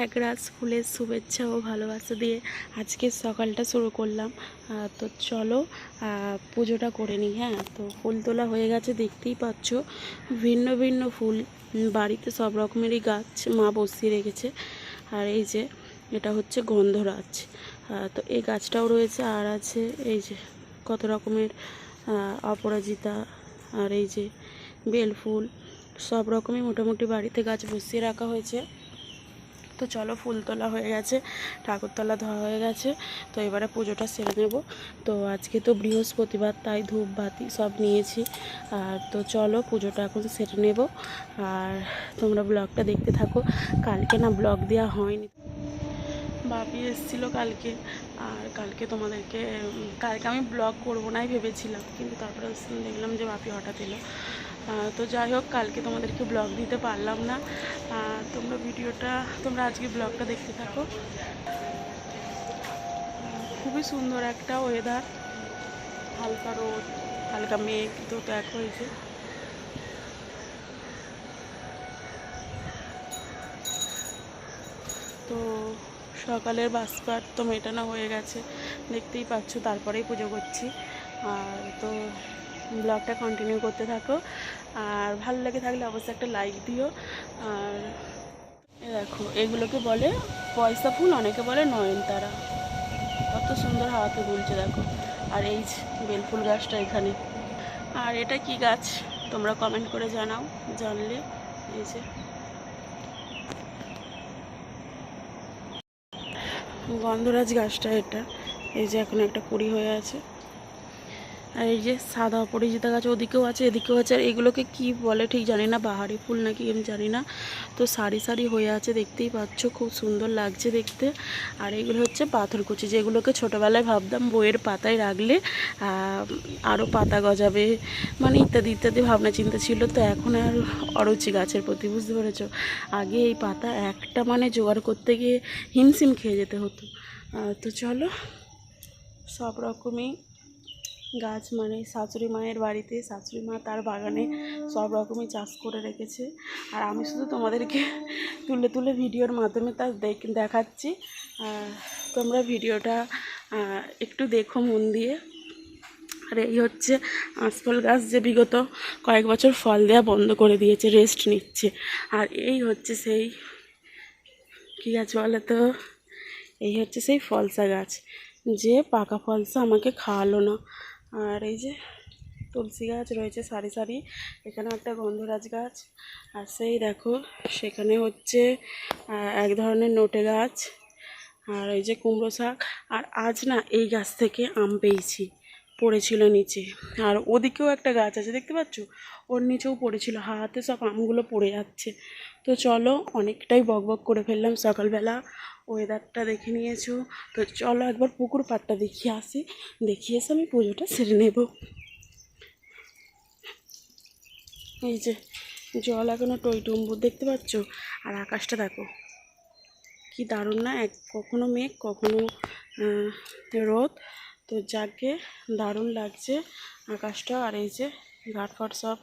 একরাশ ফুলের শুভেচ্ছা ও ভালোবাসা দিয়ে আজকে সকালটা শুরু করলাম। তো চলো পুজোটা করে নিই হ্যাঁ? তো ফুল তোলা হয়ে গেছে, দেখতেই পাচ্ছ। ভিন্ন ভিন্ন ফুল বাড়িতে সব রকমেরই গাছ মা বসিয়ে রেখেছে। আর এই যে, এটা হচ্ছে গন্ধরাজ তো এই গাছটাও রয়েছে, আর আছে এই যে কত রকমের অপরাজিতা, আর এই যে বেলফুল সব রকমই মোটামুটি বাড়িতে গাছ বসিয়ে রাখা হয়েছে। তো চলো ফুল তোলা হয়ে গেছে ঠাকুর তোলা ধোয়া হয়ে গেছে, তো এবারে পুজোটা সেরে নেব। তো আজকে তো বৃহস্পতিবার, তাই ধূপ, বাতি সব নিয়েছি। আর তো চলো পুজোটা এখন সেরে নেব। আর তোমরা ব্লগটা দেখতে থাকো। কালকে না ব্লগ দেওয়া হয়নি। বাপি এসেছিল কালকে। আর কালকে তোমাদেরকে কালকে আমি ব্লগ করব নাই ভেবেছিলাম। কিন্তু তারপরে দেখলাম যে বাপি হঠাৎ এলো। তো যাই হোক, কালকে তোমাদেরকে ব্লগ দিতে পারলাম না। তোমরা ভিডিওটা, তোমরা আজকে ব্লগটা দেখতে থাকো। খুবই সুন্দর একটা ওয়েদার হালকা রোদ, হালকা মেঘ তো এই যে তো সকালের বাসপাট তো মেটানো হয়ে গেছে। দেখতেই পাচ্ছ, তারপরেই পুজো করছি। আর তো ব্লগটা কন্টিনিউ করতে থাকো। আর ভালো লেগে থাকলে অবশ্যই একটা লাইক দিও। আর দেখো, এগুলোকে বলে পয়সা ফুল, অনেকে বলে নয়নতারা। কত সুন্দর হাওয়াতে দুলছে দেখো। আর এই বেলফুল গাছটা এখানে। আর এটা কি গাছ? তোমরা কমেন্ট করে জানাও, জানলে। এই যে। গন্ধরাজ গাছটা এটা। এই যে এখন একটা কুড়ি হয়ে আছে। আর এই যে সাদা অপরাজিতা গাছ ওদিকেও আছে, এদিকেও আছে। আর এগুলোকে কি বলে ঠিক জানি না, বাহারি ফুল নাকি আমি জানি না। তো সারি সারি হয়ে আছে, দেখতেই পাচ্ছ খুব সুন্দর লাগছে দেখতে। আর এগুলো হচ্ছে পাথরকুচি যেগুলোকে ছোটোবেলায় ভাবতাম বইয়ের পাতায় রাখলে আরও পাতা গজাবে মানে ইত্যাদি ইত্যাদি ভাবনা চিন্তা ছিল। তো এখন আর অরুচি গাছের প্রতি, বুঝতে পেরেছ? আগে এই পাতা একটা মানে জোগাড় করতে গিয়ে হিমশিম খেয়ে যেতে হতো। তো চলো, সব রকমই গাছ মানে শাশুড়ি মায়ের বাড়িতে, শাশুড়ি মা তার বাগানে সব রকমই চাষ করে রেখেছে। আর আমি শুধু তোমাদেরকে তুলে তুলে ভিডিওর মাধ্যমে তা দেখ- দেখাচ্ছি। তোমরা ভিডিওটা একটু দেখো মন দিয়ে। আর এই হচ্ছে আঁশফল গাছ যে বিগত কয়েক বছর ফল দেওয়া বন্ধ করে দিয়েছে রেস্ট নিচ্ছে। আর এই হচ্ছে সেই, কী গাছ বলে তো এই হচ্ছে সেই ফলসা গাছ। যে পাকা ফলসা আমাকে খাওয়ালো না। আর এই যে তুলসী গাছ রয়েছে, সারি সারি। এখানে একটা গন্ধরাজ গাছ। আর সেই দেখো, সেখানে হচ্ছে এক ধরনের নোটে গাছ। আর এই যে কুমড়ো শাক। আর আজ না এই গাছ থেকে আম পেয়েছি, পড়েছিল নিচে। আর ওদিকেও একটা গাছ আছে, দেখতে পাচ্ছ? ওর নিচেও পড়েছিল, হাতে সব আমগুলো পড়ে যাচ্ছে। তো চলো, অনেকটাই বক বক করে ফেললাম সকালবেলা। ওয়েদারটা দেখে নিয়েছো। তো চলো একবার পুকুর পাড়টা দেখিয়ে আসি। দেখিয়ে এসে আমি পুজোটা সেরে নেব। এই যে জল এখনও টইটুম্বুর দেখতে পাচ্ছ? আর আকাশটা দেখো। কি দারুণ না, এক কখনো মেঘ, কখনো রোদ। তো যাকে দারুণ লাগছে আকাশটা, আর এই যে ঘাট ফাট সব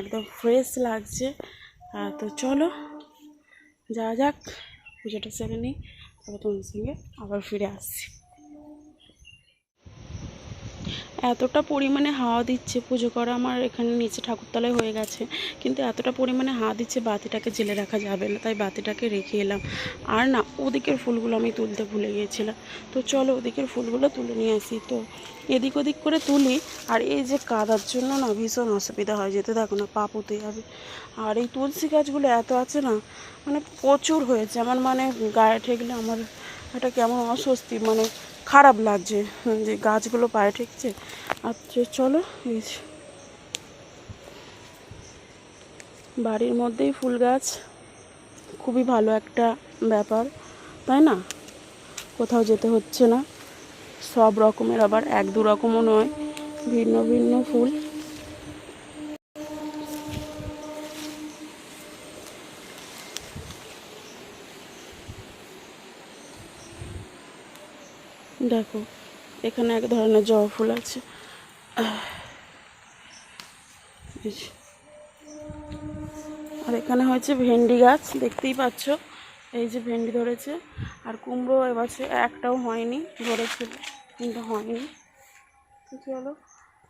একদম ফ্রেশ লাগছে। তো চলো যা যাক। পুজোটা সেরে নিই তারপর তোমার সঙ্গে আবার ফিরে আসছি। এতটা পরিমাণে হাওয়া দিচ্ছে, পুজো করা আমার এখানে নিচে ঠাকুরতলায় হয়ে গেছে, কিন্তু এতটা পরিমাণে হাওয়া দিচ্ছে বাতিটাকে জেলে রাখা যাবে না, তাই বাতিটাকে রেখে এলাম। আর না, ওদিকের ফুলগুলো আমি তুলতে ভুলে গিয়েছিলাম। তো চলো ওদিকের ফুলগুলো তুলে নিয়ে আসি। তো এদিক ওদিক করে তুলি, আর এই যে কাদার জন্য না ভীষণ অসুবিধা হয় যেতে, দেখো না পা পুঁতে যাবে। আর এই তুলসী গাছগুলো এত আছে না মানে প্রচুর হয়েছে, আমার মানে গায়ে ঠেকলে আমার একটা কেমন অস্বস্তি মানে খারাপ লাগছে। যে গাছগুলো পায়ে ঠেকছে। আচ্ছা চলো বাড়ির মধ্যেই ফুল গাছ। খুবই ভালো একটা ব্যাপার, তাই না? কোথাও যেতে হচ্ছে না। সব রকমের আবার এক দু রকমও নয়, ভিন্ন ভিন্ন ফুল। দেখো, এখানে এক ধরনের জবা ফুল আছে। আর এখানে হয়েছে ভেন্ডি গাছ, দেখতেই পাচ্ছ। এই যে ভেন্ডি ধরেছে, আর কুমড়ো এবছর একটাও হয়নি, ধরেছে কিন্তু হয়নি। তো চলো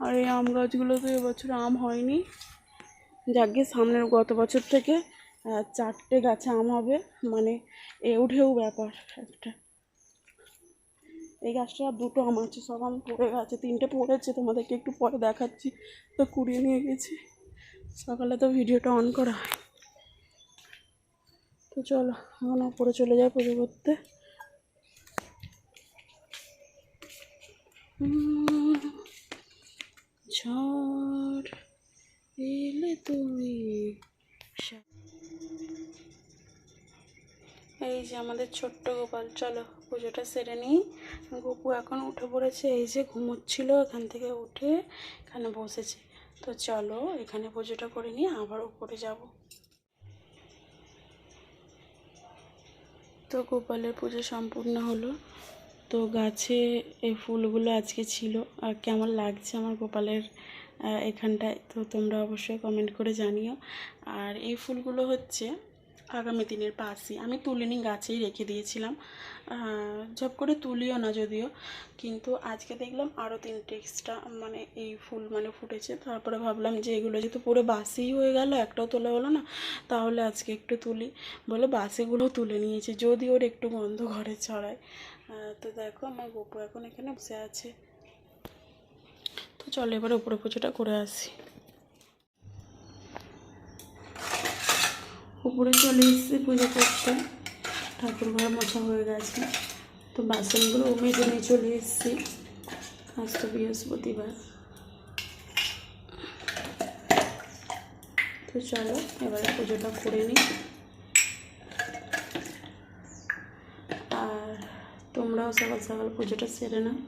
আর এই আম গাছগুলোতে এবছর আম হয়নি। যাকে সামনের গত বছর থেকে চারটে গাছে আম হবে মানে এ উঠেও ব্যাপার একটা। এই গাছটা দুটো আম আছে, সব আম পড়ে গেছে, তিনটে পড়েছে, তোমাদেরকে একটু পরে দেখাচ্ছি। তো কুড়িয়ে নিয়ে গেছি। সকালে তো ভিডিওটা অন করা হয়। তো চলো, এখন ওপরে চলে যাই পুজো করতে। ঝড় এলে তুমি এই যে আমাদের ছোট্ট গোপাল, চলো পুজোটা সেরে নিই। গপু এখন উঠে পড়েছে, এই যে ঘুমোচ্ছিল এখান থেকে উঠে এখানে বসেছে। তো চলো এখানে পুজোটা করে নিয়ে আবার উপরে যাব। তো গোপালের পুজো সম্পূর্ণ হলো। তো গাছে এই ফুলগুলো আজকে ছিল, আর কেমন লাগছে আমার গোপালের এখানটায়, তো তোমরা অবশ্যই কমেন্ট করে জানিও। আর এই ফুলগুলো হচ্ছে আগামী দিনের পাশি আমি তুলিনি, গাছেই রেখে দিয়েছিলাম। ঝপ করে তুলিও না যদিও, কিন্তু আজকে দেখলাম আরও তিনটে এক্সট্রা মানে এই ফুল মানে ফুটেছে। তারপরে ভাবলাম যে এগুলো যেহেতু পুরো বাসিই হয়ে গেল, একটাও তোলা হলো না, তাহলে আজকে একটু তুলি। বলে বাসিগুলো তুলে নিয়েছে, যদি ওর একটু গন্ধ ঘরে ছড়ায়। তো দেখো আমার গপু এখন এখানে বসে আছে। তো চলো এবার উপরে পুজোটা করে আসি। উপরে চলে এসেছি পুজো করতে। ঠাকুর ঘর মোছা হয়ে গেছে। তো বাসনগুলো মেজে নিয়ে চলে এসেছি। আজ তো বৃহস্পতিবার। তো চলো, এবারে পুজোটা করে নিই। আর তোমরাও সকাল সকাল পুজোটা সেরে নাও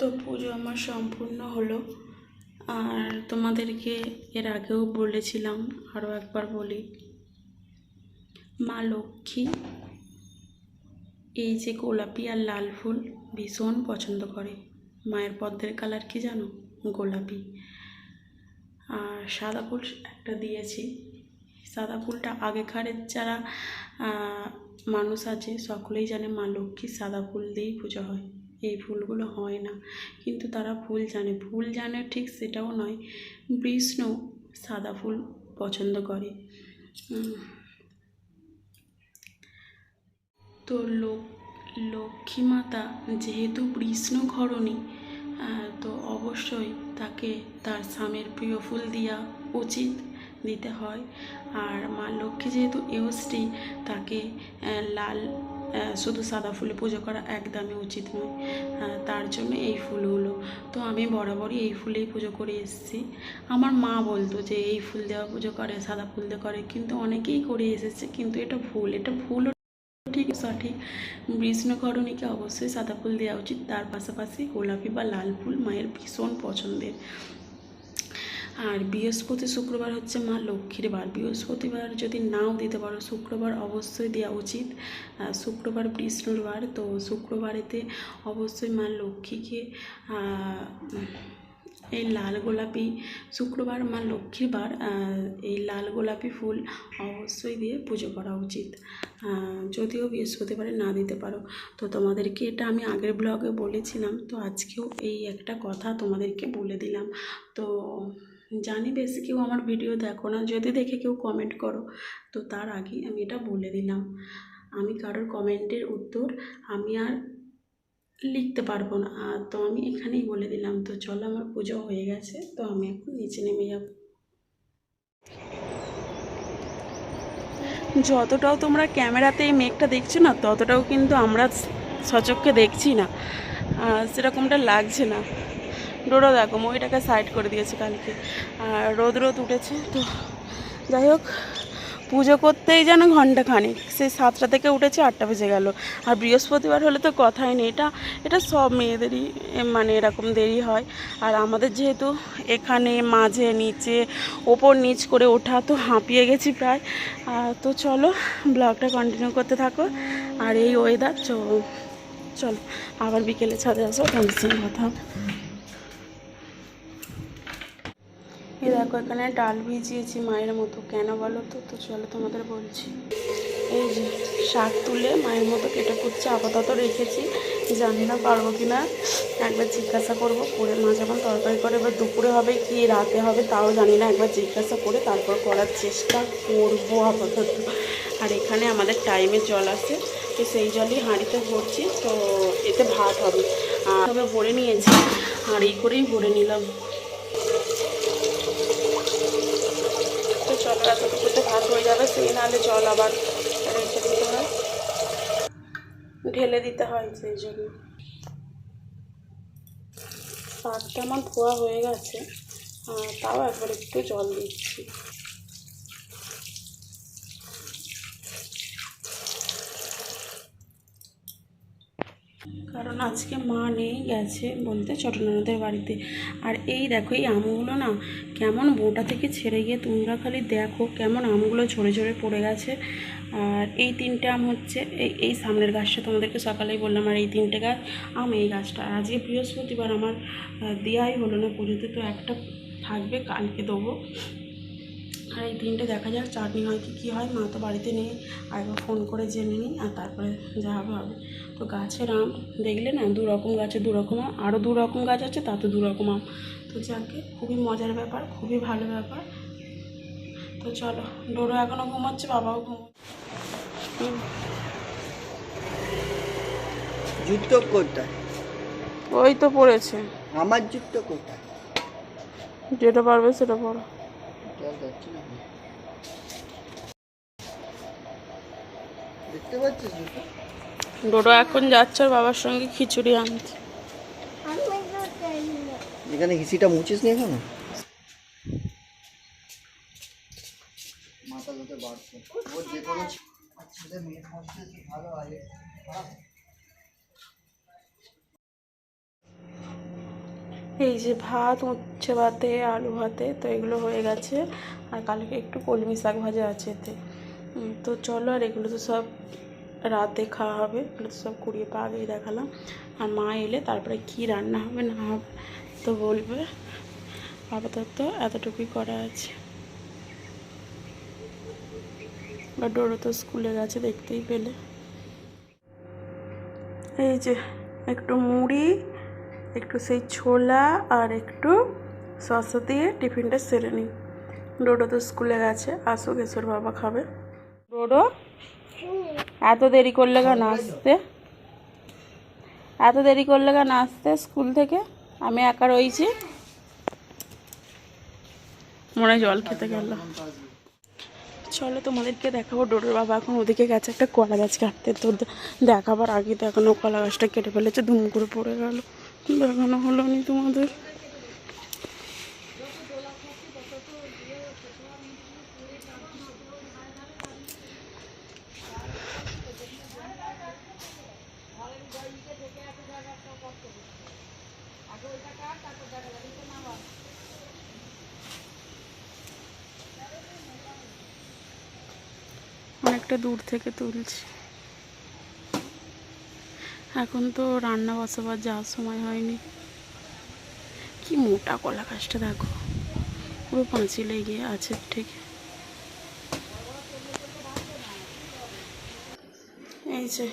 তো পুজো আমার সম্পূর্ণ হলো। আর তোমাদেরকে এর আগেও বলেছিলাম, আরও একবার বলি। মা লক্ষ্মী, এই যে গোলাপি আর লাল ফুল ভীষণ পছন্দ করে। মায়ের পদ্মের কালার কি জানো? গোলাপি। আর সাদা ফুল একটা দিয়েছি। সাদা ফুলটা আগেকারের যারা মানুষ আছে, সকলেই জানে মা লক্ষ্মী সাদা ফুল দিয়েই পুজো হয়। এই ফুলগুলো হয় না। কিন্তু তারা ফুল জানে। ফুল জানে ঠিক সেটাও নয়। বিষ্ণু সাদা ফুল পছন্দ করে। তো লোক, লক্ষ্মী মাতা যেহেতু কৃষ্ণ ঘরণী তো অবশ্যই তাকে তার স্বামীর প্রিয় ফুল দেওয়া উচিত দিতে হয়। আর মা লক্ষ্মী যেহেতু এওশ্রী তাকে লাল শুধু সাদা ফুলে পুজো করা একদমই উচিত নয়। তার জন্য এই ফুলগুলো। তো আমি বরাবরই এই ফুলেই পুজো করে এসেছি। আমার মা বলতো যে এই ফুল দেওয়া পুজো করে, সাদা ফুল দিয়ে করে, কিন্তু অনেকেই করে এসেছে, কিন্তু এটা ভুল। এটা ভুল ঠিক, সঠিক বিষ্ণুকরণীকে অবশ্যই সাদা ফুল দেওয়া উচিত। তার পাশাপাশি গোলাপি বা লাল ফুল মায়ের ভীষণ পছন্দের। আর বৃহস্পতি শুক্রবার হচ্ছে মা লক্ষ্মীর বার। বৃহস্পতিবার যদি নাও দিতে পারো, শুক্রবার অবশ্যই দেওয়া উচিত। শুক্রবার বিষ্ণুর বার, তো শুক্রবারেতে অবশ্যই মা লক্ষ্মীকে এই লাল গোলাপি, শুক্রবার মা লক্ষ্মীর বার এই লাল গোলাপি ফুল অবশ্যই দিয়ে পুজো করা উচিত। যদিও বৃহস্পতিবারে না দিতে পারো। তো তোমাদেরকে এটা আমি আগের ব্লগে বলেছিলাম, তো আজকেও এই একটা কথা তোমাদেরকে বলে দিলাম। তো জানি বেশি কেউ আমার ভিডিও দেখো না, যদি দেখে কেউ কমেন্ট করো, তো তার আগে আমি এটা বলে দিলাম। আমি কারোর কমেন্টের উত্তর আমি আর লিখতে পারব না তো আমি এখানেই বলে দিলাম। তো চলো আমার পুজো হয়ে গেছে, তো আমি এখন নিচে নেমে যাব। যতটাও তোমরা ক্যামেরাতে এই মেঘটা দেখছ না, ততটাও কিন্তু আমরা সচক্ষে দেখছি না সেরকমটা লাগছে না। ডোরো দেখো মইটাকে সাইড করে দিয়েছে কালকে। আর রোদ রোদ উঠেছে, তো যাই হোক, পুজো করতেই যেন ঘণ্টা খানিক। সেই সাতটা থেকে উঠেছে, আটটা বেজে গেল। আর বৃহস্পতিবার হলে তো কথাই নেই, এটা এটা সব মেয়েদেরই মানে এরকম দেরি হয়। আর আমাদের যেহেতু এখানে মাঝে, নিচে, ওপর নিচ করে ওঠা, তো হাঁপিয়ে গেছি প্রায়। তো চলো, ব্লগটা কন্টিনিউ করতে থাকো। আর এই ওয়েদার চলো আবার বিকেলে ছাদে আসো সঙ্গে কথা হবে। এই দেখো, এখানে ডাল ভিজিয়েছি মায়ের মতো। কেন বলো তো? তো চলো তোমাদের বলছি। এই যে, শাক তুলে মায়ের মতো কেটে কুচ্ছে আপাতত রেখেছি। জানি না পারব কি না একবার জিজ্ঞাসা করব করে, মা যখন তরকারি করে, এবার দুপুরে হবে কি, রাতে হবে তাও জানি না। একবার জিজ্ঞাসা করে তারপর করার চেষ্টা করব আপাতত। আর এখানে আমাদের টাইমে জল আছে, তো সেই জলই হাঁড়িতে ভরছি, তো এতে ভাত হবে। আর তবে ভরে নিয়েছি এই করেই ভরে নিলাম। তো চলো এতটুকুতে ভাত হয়ে যাবে, সেই নাহলে জল আবার রেখে দিতে হয়। ঢেলে দিতে হয় সেই জন্য। শাকটা আমার ধোয়া হয়ে গেছে তাও একবার একটু জল দিচ্ছি। কারণ আজকে মা নেই, গেছে বলতে চটনানদের বাড়িতে। আর এই দেখো, এই আমগুলো না কেমন বোটা থেকে ছেড়ে গিয়ে তোমরা খালি দেখো কেমন আমগুলো ঝরে ঝরে পড়ে গেছে। আর এই তিনটে আম হচ্ছে, এই এই সামনের গাছটা তোমাদেরকে সকালেই বললাম, আর এই তিনটে গাছ আম এই গাছটা। আর আজকে বৃহস্পতিবার আমার দেওয়াই হলো না পুজোতে, তো একটা থাকবে, কালকে দেবো। আর এই তিনটে দেখা যাক, চাটনি হয় কি, কী হয়। মা তো বাড়িতে নেই একবার ফোন করে জেনে নিই, আর তারপরে যা হবে হবে। তো গাছের আম দেখলে না দু রকম গাছে দু রকম আম আরও দু রকম গাছ আছে, তাতে দু রকম আম। যাকে। খুবই মজার ব্যাপার খুবই ভালো ব্যাপার। তো চলো ডোরো এখনও ঘুমাচ্ছে বাবাও জুতো কোথায়? ওই তো পড়েছে। আমার জুতো কোথায়? যেটা পারবে সেটা পড়ো। দেখতে পাচ্ছিস জুতো? ডোরো এখন যাচ্ছে ওর বাবার সঙ্গে খিচুড়ি আনতে। এখানে হিসিটা মুছিস নি এখনও? মাথা ধুতে বাড়ছে। ওর যে কোনো ছেলে মেয়ে সমস্ত ভালো হয়। এই যে ভাত উচ্ছে ভাতে আলু ভাতে তো এগুলো হয়ে গেছে। আর কালকে একটু কলমি শাক ভাজা আছে এতে। তো চলো আর এগুলো তো সব রাতে খাওয়া হবে। এগুলো তো সব কুড়িয়ে পা আগেই দেখালাম। আর মা এলে তারপরে কি রান্না হবে না হবে তো বলবে। আপাতত এতটুকুই করা আছে। বা ডোরো তো স্কুলে গেছে, দেখতেই পেলে। এই যে, একটু মুড়ি, একটু সেই ছোলা আর একটু শসা দিয়ে টিফিনটা সেরে নিই। ডোডো তো স্কুলে গেছে, আসুক, এসোর বাবা খাবে। ডোডো এত দেরি করলে কেন আসতে? এত দেরি করলে কেন আসতে স্কুল থেকে? আমি একা রয়েছি। মনে জল খেতে গেল। চলো তোমাদেরকে দেখাবো, ডোডোর বাবা এখন ওদিকে গেছে, একটা কলা গাছ কাটতে। তো দেখাবার আগে তো কলা গাছটা কেটে ফেলেছে দুম করে পড়ে গেল। দেখানো হলো নি তোমাদের। অনেকটা দূর থেকে তুলছি। এখন তো রান্না বসাবার যাওয়ার সময় হয়নি। কি মোটা কলা গাছটা দেখো। পুরো পাঁচি লেগে আছে ঠিক। এই যে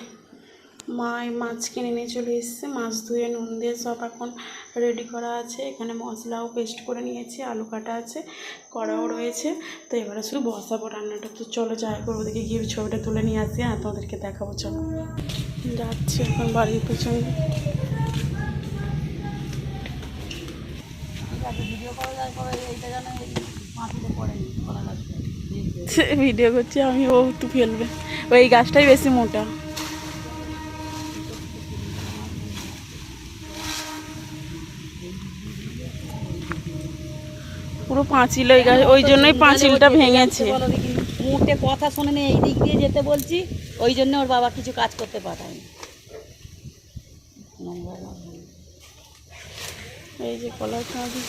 মা মাছ কিনে নিয়ে চলে এসেছে, মাছ ধুয়ে নুন দিয়ে সব এখন রেডি করা আছে। এখানে মশলাও পেস্ট করে নিয়েছি আলু কাটা আছে কড়াও রয়েছে। তো এবারে শুধু বসাবো রান্নাটা। তো চলো যাই করব দেখে গিয়ে ছবিটা তুলে নিয়ে আসি আর তোমাদেরকে দেখাবো চলো। যাচ্ছি এখন বাড়ির পেছনে। ভিডিও করছি আমি ও একটু ফেলবে। ওই গাছটাই বেশি মোটা। পুরো পাঁচিল ওই গাছ। ওই জন্যই পাঁচিলটা ভেঙেছে। মুহূর্তে কথা শোনে নি এই দিক দিয়ে যেতে বলছি ওই জন্য ওর বাবা কিছু কাজ করতে পাঠায়নি। নোংরা না হলে। এই যে কলার কাঁদি।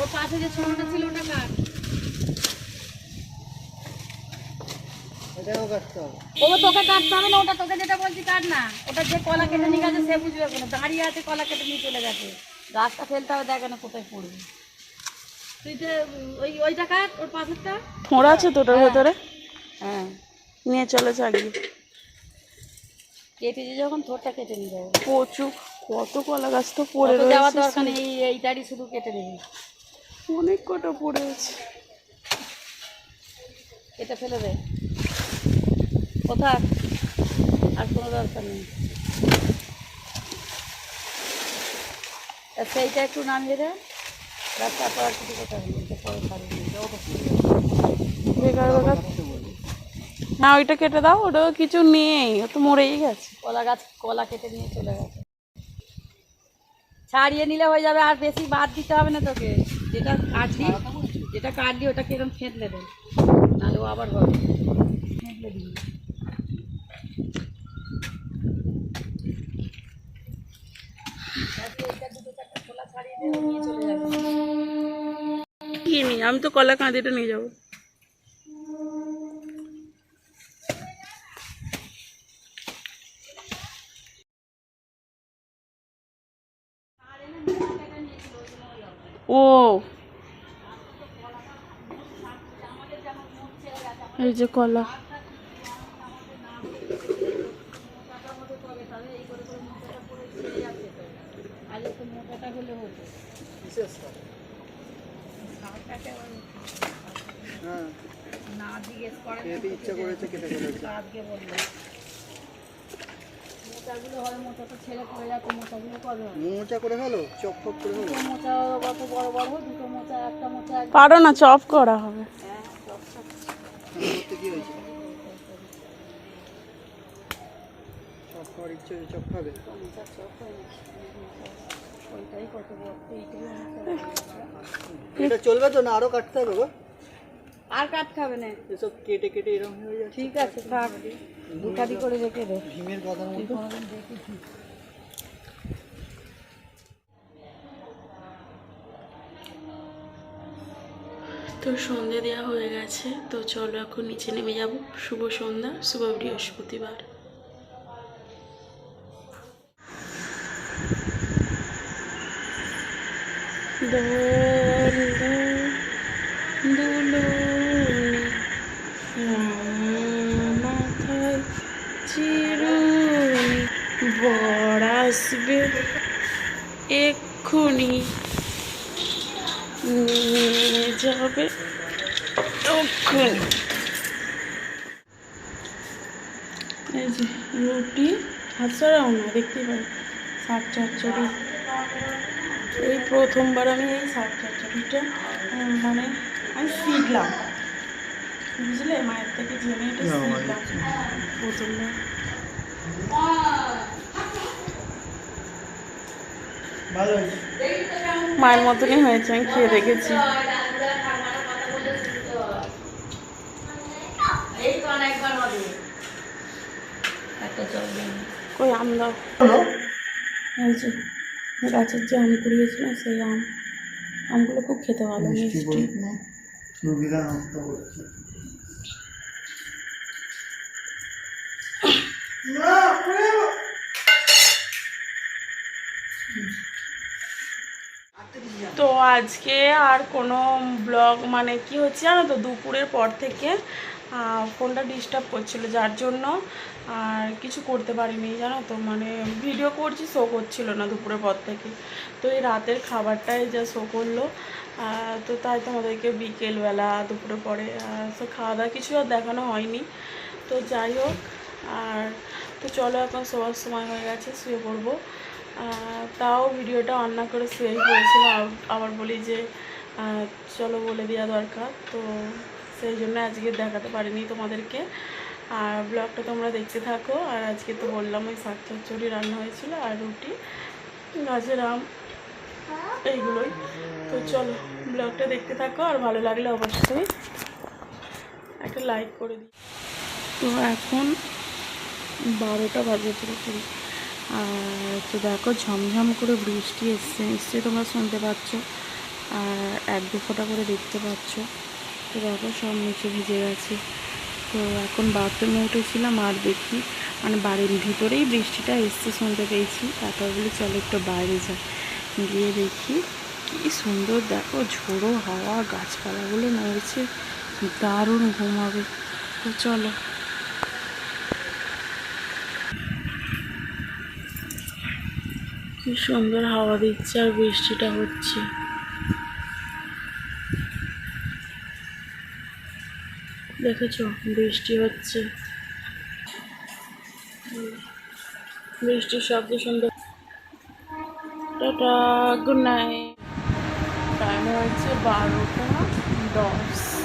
ওর পাশে যে ছোটটা ছিল ওটা কাট ওগুলো তোকে কাটতে হবে না ওটা তোকে যেটা বলছি কাট না। ওটা যে কলা কেটে নিয়ে গেছে সে বুঝবে কোনো। দাঁড়িয়ে আছে কলা কেটে নিয়ে চলে গেছে। গাছটা ফেলতে হবে দেখ না কোথায় পড়বে। তুই যে ওই ওইটা কাট ওর পাশেরটা ফোঁড়া আছে তো ওটার ভেতরে? হ্যাঁ। নিয়ে চলে চাগিয়ে কেটেছে যখন থোরটা কেটে নিয়ে যাবে। প্রচুর কত কলা গাছ তো পড়ে ওটা যাওয়ার দরকার নেই এইটারই শুধু কেটে দেবে। অনেক কটা পড়ে আছে। কেটে ফেলে দে। কোথায়? আর কোনো দরকার নেই। সেইটা একটু নামিয়ে দে রাস্তা আর কিছু কথা দিবি। ওটা দেবে। না ওইটা কেটে দাও ওটা কিছু নেই ও তো মরেই গেছে। কলা গাছ কলা কেটে নিয়ে চলে গেছে। ছাড়িয়ে নিলে হয়ে যাবে আর বেশি বাদ দিতে হবে না তোকে। যেটা কাটলি যেটা কাটলি ওটাকে এরকম ফেটলে দে নাহলে ও আবার হবে ফেটলে দিবি নিয়ে চলে যাবে কি নি আমি তো কলা কাঁদিটা নিয়ে যাব। ও। এই যে কলা আজ একটু হলে হতো করে হ্যাঁ। না জিজ্ঞেস করে ইচ্ছা করেছে কেটে ফেলেছে আজকে বলল। মোচাগুলো হয় মোচাটা ছেলে পড়ে যাচ্ছে মোচাগুলো কবে মোচা করে ফেলো চপ ফপ করে ফেলো। মোচা কত বড় বড় হয় দুটো মোচা একটা মোচা পারো না চপ করা হবে। হ্যাঁ, কি হয়েছে? চপ খাওয়ার ইচ্ছে চপ খাবে? মোচা চপ হয় এটা চলবে তো না? আরও কাটতে হবে গো। আর কাট খাবে না। এসব কেটে কেটে এরকম হয়ে যাচ্ছে। ঠিক আছে থাক। দুটারি করে রেখে দে। ভীমের কথার মতো। তো সন্ধে দেওয়া হয়ে গেছে। তো চলো এখন নিচে নেমে যাব। শুভ সন্ধ্যা শুভ বৃহস্পতিবার। দোল দোলনে মাথায় চিরুনি বর আসবে এক্ষুনি নিয়ে যাবে, তক্ষুনি। এই যে রুটি, হাত সরাও না দেখতে পাই শাক চচ্চড়ি। এই প্রথমবার আমি এই শাক চচ্চড়িটা মানে আমি শিখলাম বুঝলে? মায়ের থেকে জেনে এটা শিখলাম প্রথমবার মায়ের মতনই হয়েছে আমি খেয়ে দেখেছি। কই আম দাও। এই যে। গাছের যে আম কুড়িয়েছিলাম সেই আম আমগুলো খুব খেতে ভালো মিষ্টি তো আজকে আর কোনো ব্লগ মানে কি হচ্ছে জানো তো দুপুরের পর থেকে আহ, ফোনটা ডিস্টার্ব করছিল যার জন্য আর কিছু করতে পারিনি, জানো তো মানে ভিডিও করছি শো করছিল না দুপুরের পর থেকে। তো এই রাতের খাবারটাই যা শো করল তো তাই তোমাদেরকে বিকেলবেলা দুপুরে পরে তো খাওয়া দাওয়া কিছু আর দেখানো হয়নি। তো যাই হোক, আর তো চলো এখন শোয়ার সময় হয়ে গেছে, শুয়ে পড়ব। তাও ভিডিওটা অন না করে শুয়েই পড়েছিলাম আবার বলি যে চলো বলে দেওয়া দরকার। তো সেই জন্য আজকে দেখাতে পারিনি তোমাদেরকে। আর ব্লগটা তোমরা দেখতে থাকো। আর আজকে তো বললাম ওই শাক চচ্চড়ি রান্না হয়েছিল আর রুটি গাছের আম, এইগুলোই। তো চলো, ব্লগটা দেখতে থাকো আর ভালো লাগলে অবশ্যই একটা লাইক করে দিই তো এখন বারোটা বাজে পুরোপুরি আর তো দেখো, ঝমঝম করে বৃষ্টি এসছে। নিশ্চয়ই তোমরা শুনতে পাচ্ছ আর এক দু ফোঁটা করে দেখতে পাচ্ছ। তো দেখো, সব নিচে ভিজে গেছে। তো এখন বাথরুমে উঠেছিলাম আর দেখি মানে বাড়ির ভিতরেই বৃষ্টিটা এসছে শুনতে পেয়েছি, তারপর বলি চলো একটু বাইরে যাই। গিয়ে দেখি কি সুন্দর, দেখো ঝোড়ো হাওয়া, গাছপালাগুলো নড়ছে দারুণ ঘুমাবে। তো চলো। কি সুন্দর হাওয়া দিচ্ছে আর বৃষ্টিটা হচ্ছে। দেখেছ? বৃষ্টি হচ্ছে। বৃষ্টির শব্দ সুন্দর টাটা গুড নাইট টাইম হয়েছে বারোটা দশ।